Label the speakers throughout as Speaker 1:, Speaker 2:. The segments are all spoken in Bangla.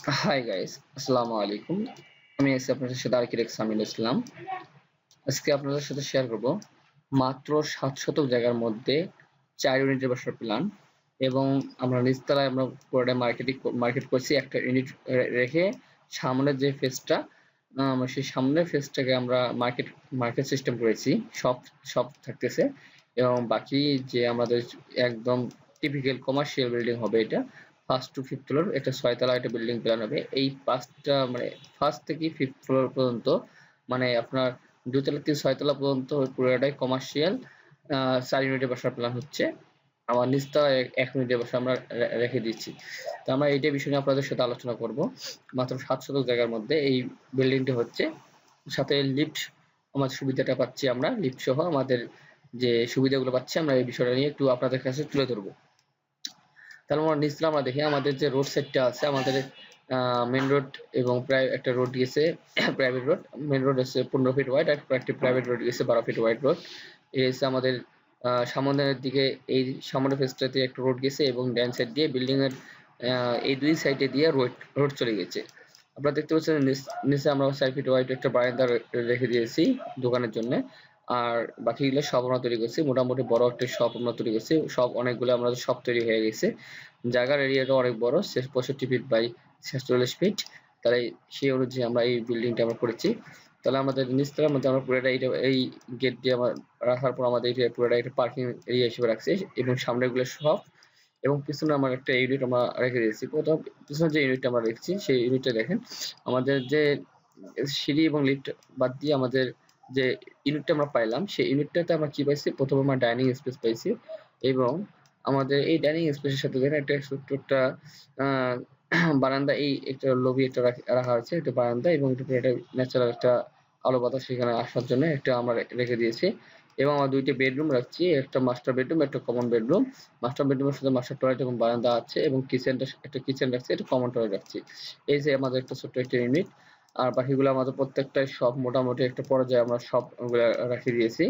Speaker 1: হাই গাইস আসসালামু আলাইকুম আমি আছি আপনাদের সাথে আরকির সামিল ইসলাম আজকে আপনাদের সাথে শেয়ার করব মাত্র সাত শতক জায়গার মধ্যে চার ইউনিটের বাসার প্ল্যান এবং আমরা নিচতলায় আমরা পুরোটা মার্কেটিং মার্কেট করছি একটা ইউনিট রেখে সামনের যে ফেসটা সেই সামনের ফেসটাকে আমরা মার্কেট মার্কেট সিস্টেম করেছি। সব সব থাকতেছে এবং বাকি যে আমাদের একদম টিপিক্যাল কমার্শিয়াল বিল্ডিং হবে এটা ফার্স্ট টু ফিফথ ফ্লোর একটা ছয়তলা একটা বিল্ডিং প্ল্যান হবে। এই পাঁচটা মানে ফার্স্ট থেকে ফিফথ ফ্লোর পর্যন্ত মানে আপনার দুতলা থেকে ছয়তলা পর্যন্ত পুরোটাই কমার্শিয়াল চার ইউনিটের বাসার প্ল্যান হচ্ছে। আমার নিচতলা এক মিনিটের বসে আমরা রেখে দিচ্ছি। তো আমরা এইটা বিষয় নিয়ে আপনাদের সাথে আলোচনা করব। মাত্র সাত শতক জায়গার মধ্যে এই বিল্ডিংটি হচ্ছে। সাথে লিফট আমাদের সুবিধাটা পাচ্ছি আমরা। লিফট সহ আমাদের যে সুবিধাগুলো পাচ্ছি আমরা এই বিষয়টা নিয়ে একটু আপনাদের কাছে তুলে ধরবো। তাহলে আমরা নিচতলা আমরা দেখি আমাদের যে রোড সাইডটা আছে, আমাদের মেন রোড এবং প্রায় একটা রোড গেছে প্রাইভেট রোড মেন রোড আছে পনেরো ফিট ওয়াইড আর একটি প্রাইভেট রোড গেছে বারো ফিট ওয়াইড রোড এই হচ্ছে আমাদের সামনের দিকে, এই সামনের ফেসটাতে একটা রোড গেছে এবং ড্যান সাইড দিয়ে বিল্ডিং এর এই দুই সাইডে দিয়ে রোড রোড চলে গেছে। আপনারা দেখতে পাচ্ছেন নিচে আমরা চার ফিট ওয়াইড একটা বারান্দা রেখে দিয়েছি দোকানের জন্য। আর বাকিগুলো সব আমরা তৈরি করছি। মোটামুটি বড় একটা শপ আমরা তৈরি করছি। সব অনেকগুলো আমরা সব তৈরি হয়ে গেছে। জায়গার এরিয়াটা অনেক বড় পঁয়ষট্টি ফিট বাই ছেচল্লিশ ফিট তাহলে সেই অনুযায়ী আমরা এই বিল্ডিংটা আমরা করেছি। তাহলে আমাদের নিচতলার মধ্যে আমরা পুরোটা এই গেট দিয়ে আমার রাখার পর আমাদের এটা পুরোটা একটা পার্কিং এরিয়া হিসেবে রাখছি এবং সামনেগুলো সব এবং পিছনে আমার একটা ইউনিট আমরা রেখে দিয়েছি। প্রথম পিছনে যে ইউনিটটা আমরা রেখেছি, সেই ইউনিটটা দেখেন। আমাদের যে সিঁড়ি এবং লিফট বাদ দিয়ে আমাদের যে ইউনিটটা আমরা পাইলাম, সেই ইউনিটটাতে আমরা কি পাইছি? প্রথমে আমরা ডাইনিং স্পেস পাইছি এবং আমাদের এই ডাইনিং স্পেসের সাথে দেখেন একটা একটা বারান্দা, এই একটা লবি একটা রাখা হয়েছে, একটা বারান্দা এবং একটা ন্যাচারাল একটা আলো বাতাস সেখানে আসার জন্য একটা আমরা রেখে দিয়েছি এবং আমরা দুইটা বেডরুম রাখছি, একটা মাস্টার বেডরুম একটা কমন বেডরুম মাস্টার বেডরুমের সাথে মাস্টার টয়লেট এবং বারান্দা আছে এবং কিচেনটা একটা কিচেন রাখছি, একটা কমন টয়লেট রাখছি। এই যে আমাদের একটা ছোট্ট একটা ইউনিট আর বাকিগুলো আমাদের প্রত্যেকটাই সব মোটামুটি একটা পর্যায়ে আমরা সব রাখিয়ে দিয়েছি।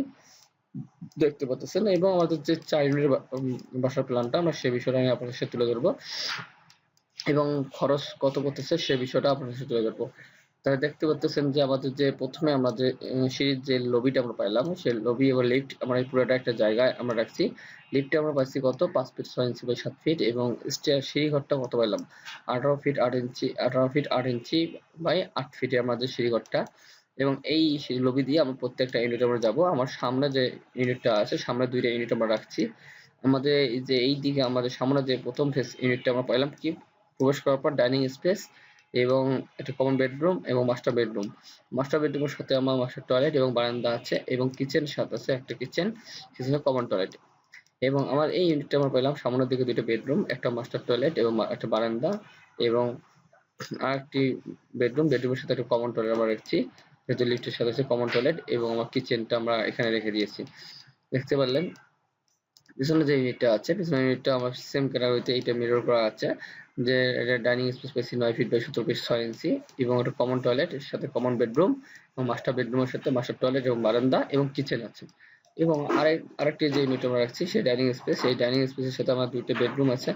Speaker 1: দেখতে পাচ্ছেন, এবং আমাদের যে চার ইউনিটের বাসার প্ল্যানটা আমরা সে বিষয়টা আমি আপনাদের সাথে তুলে ধরবো। এবং খরচ কত করতেছে সে বিষয়টা আপনাদের সাথে তুলে ধরবো। তাহলে দেখতে পাচ্ছেন যে আমাদের যে প্রথমে আমরা যে সিঁড়ির যে লবিটা আমরা পাইলাম, সেই লবি এবং লিফট আমরা পুরোটা একটা জায়গায় আমরা রাখছি। লিফটে আমরা পাচ্ছি কত? পাঁচ ফিট ছয় ইঞ্চি বাই সাত ফিট এবং স্টেয়ার সিঁড়ি ঘরটা কত পাইলাম? আঠারো ফিট আট ইঞ্চি আঠারো ফিট আট ইঞ্চি বাই আট ফিটে আমাদের সিঁড়ি ঘরটা। এবং এই লবি দিয়ে আমরা প্রত্যেকটা ইউনিট আমরা যাব। আমার সামনে যে ইউনিটটা আছে, সামনে দুইটা ইউনিট আমরা রাখছি। আমাদের যে এই দিকে আমাদের সামনে যে প্রথম ফেস ইউনিটটা আমরা পাইলাম, কি? প্রবেশ করার পর ডাইনিং স্পেস এবং একটা কমন বেডরুম এবং মাস্টার বেডরুম মাস্টার বেডরুমের সাথে আমার মাস্টার টয়লেট এবং বারান্দা আছে এবং কিচেন সাথে আছে একটা কিচেন কিচেনে কমন টয়লেট এবং আমার এই ইউনিটটা আমরা পেলাম সামনের দিকে দুটো বেডরুম একটা মাস্টার টয়লেট এবং একটা বারান্দা এবং আরেকটি বেডরুম বেডরুমের সাথে একটা কমন টয়লেট আমরা রেখেছি। যেহেতু লিফটের সাথে আছে কমন টয়লেট এবং আমার কিচেনটা আমরা এখানে রেখে দিয়েছি। দেখতে পারলেন? পিছনে যে ইউনিটটা আছে পিছনে ইউনিটটা আমার সেম ক্যাটাগরিতে এইটা মিরর করা আছে। যে এটা ডাইনিং স্পেস পেয়েছি নয় ফিট বাই সতেরো ফিট ছয় ইঞ্চি এবং একটা কমন টয়লেট এর সাথে কমন বেডরুম এবং মাস্টার বেডরুমের সাথে মাস্টার টয়লেট এবং বারান্দা এবং কিচেন আছে। এবং আরেক, আরেকটি যে ইউনিট আমরা রাখছি, সেই ডাইনিং স্পেস এই ডাইনিং স্পেসের সাথে আমার দুইটা বেডরুম আছে।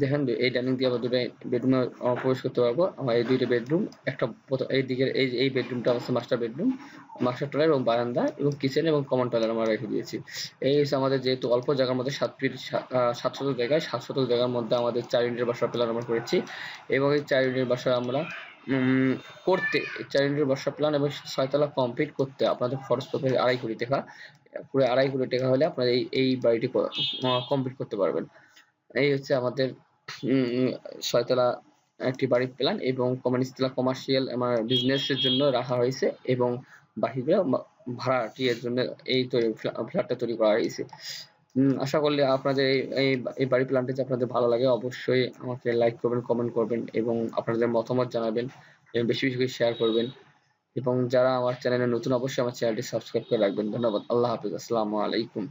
Speaker 1: দেখেন, এই ডাইনিং দিয়ে আমরা দুটো বেডরুমে প্রবেশ করতে পারব। আমার এই দুইটা বেডরুম একটা এই দিকের, এই এই বেডরুমটা হচ্ছে মাস্টার বেডরুম মাস্টার টয়লেট এবং বারান্দা এবং কিচেন এবং কমন টয়লেট আমরা রেখে দিয়েছি। এই হচ্ছে আমাদের যেহেতু অল্প জায়গার মধ্যে সাত ফিট সাত শতক জায়গায় সাত শতক জায়গার মধ্যে আমাদের চার ইউনিটের বাসার প্ল্যান আমরা করেছি। এবং এই চার ইউনিটের বাসা আমরা করতে চার ইউনিটের বাসা প্ল্যান এবং ছয়তলা কমপ্লিট করতে, আপনাদের খরচ পড়বে আড়াই কোটি টাকা। পুরো আড়াই কোটি টাকা হলে আপনারা এই এই বাড়িটি কমপ্লিট করতে পারবেন। এই হচ্ছে আমাদের ছয়তলা একটি বাড়ির প্ল্যান এবং কমিউনিস্টলা কমার্শিয়াল আমার বিজনেসের জন্য রাখা হয়েছে এবং বাকিগুলো এর জন্য এই তৈরি ফ্ল্যাটটা তৈরি করা হয়েছে। আশা করলে আপনাদের এই এই বাড়ি প্ল্যানটি আপনাদের ভালো লাগে অবশ্যই আমাকে লাইক করবেন কমেন্ট করবেন এবং আপনাদের মতামত জানাবেন এবং বেশি বেশি করে শেয়ার করবেন। এবং যারা আমার চ্যানেলে নতুন, অবশ্যই আমার চ্যানেলটি সাবস্ক্রাইব করে রাখবেন। ধন্যবাদ। আল্লাহ হাফিজ। আসসালামু আলাইকুম।